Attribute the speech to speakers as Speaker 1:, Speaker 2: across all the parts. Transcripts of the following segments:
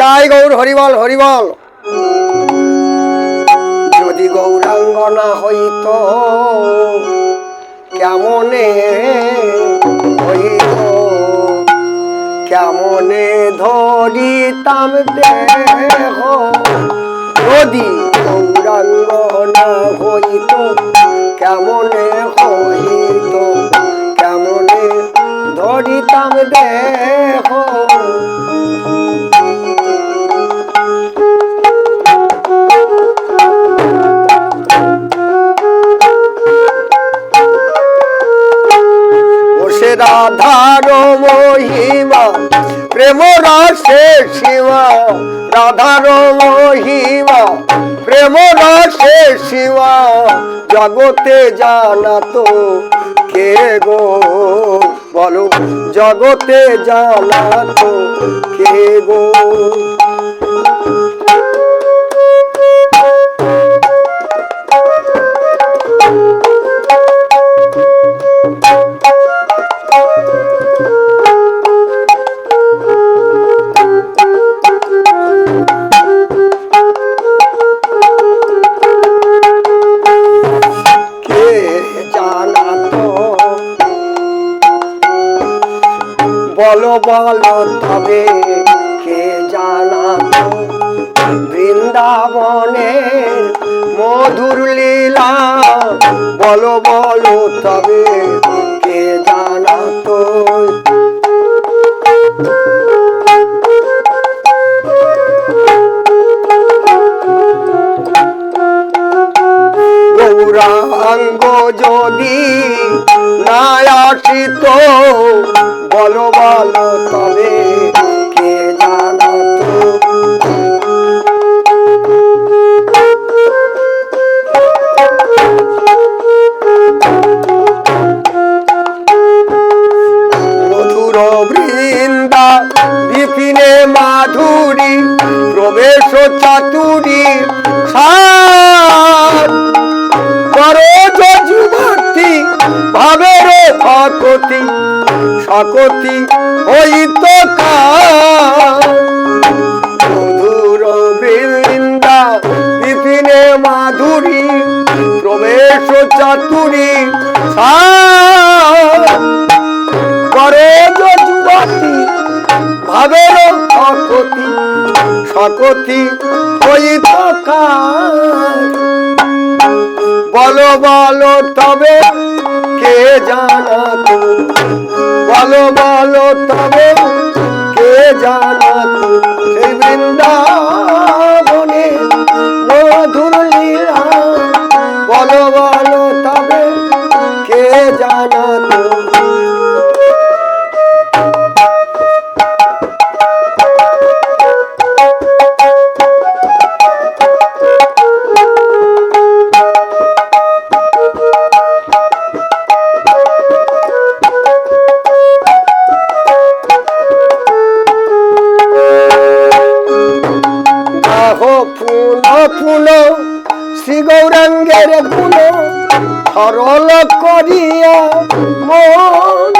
Speaker 1: তাই গৌর হরিবল হরিবল। যদি গৌরাঙ্গনা হইত, কেমনে হইত? কেমনে ধরিতাম দেহ? যদি গৌরাঙ্গনা হইত, কেমনে হইত? কেমনে ধরিতাম দেহ? রাধার মহিমা প্রেম রসে শিবা রাধার মহিমা প্রেম রসে শিবা, জগতে জানা তো কে গো? বলো, জগতে জানা তো কে গো? বলো বলো তবে কে জানা তো বৃন্দাবনের মধুর লীলা। বলো বলো তবে কে জানা তো গৌরাঙ্গ যদি না আসিত বলো বলো সকতি হইত মধুর বৃন্দা বিপিনে মাধুরী, প্রবেশ চাতুরী করে যুবতী ভাবের সকতি সকতি হইত বলো বলো, তবে কে জানা তো বলো বলো তবে কে জানা? ফুল ফুল শ্রী গৌরাঙ্গের গুণ সরল করিয়া মন।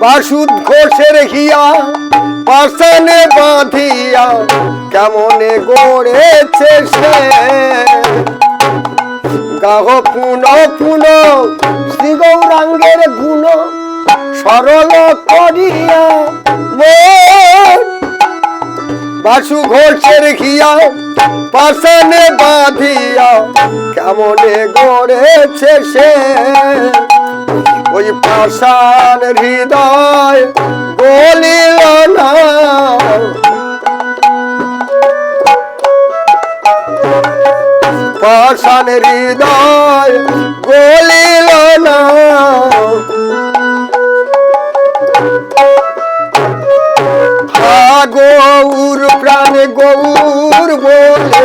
Speaker 1: বাসুদ ঘোষের হিয়া পাশানে বাঁধিয়া কেমনে গড়েছে সে? গাহ পুন পুন, শ্রী গৌরাঙ্গের গুণ সরল করিয়া বাসু ঘোষের ঘিয়া পাশানে বাঁধিয়া কেমনে গড়েছে সে? ওই পাশান হৃদয় গলিল না। পাশান হৃদয় গলিল না। গৌর প্রাণ গৌর বলে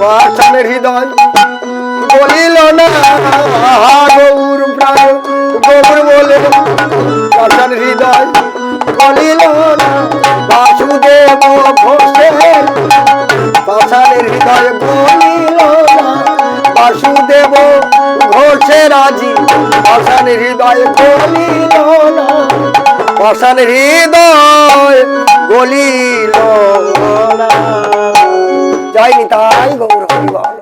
Speaker 1: পাষাণ হৃদয় বলিল না, গৌর প্রাণ, গৌর বলে পাষাণ হৃদয় বলিল না, বাসুদেব ঘোষের পাষাণের হৃদয় বলিল না, বাসুদেব ঘোষের রাজি পাষাণ হৃদয় বলিল না পাষাণ হৃদয় গলিল জয় নিতাই গৌর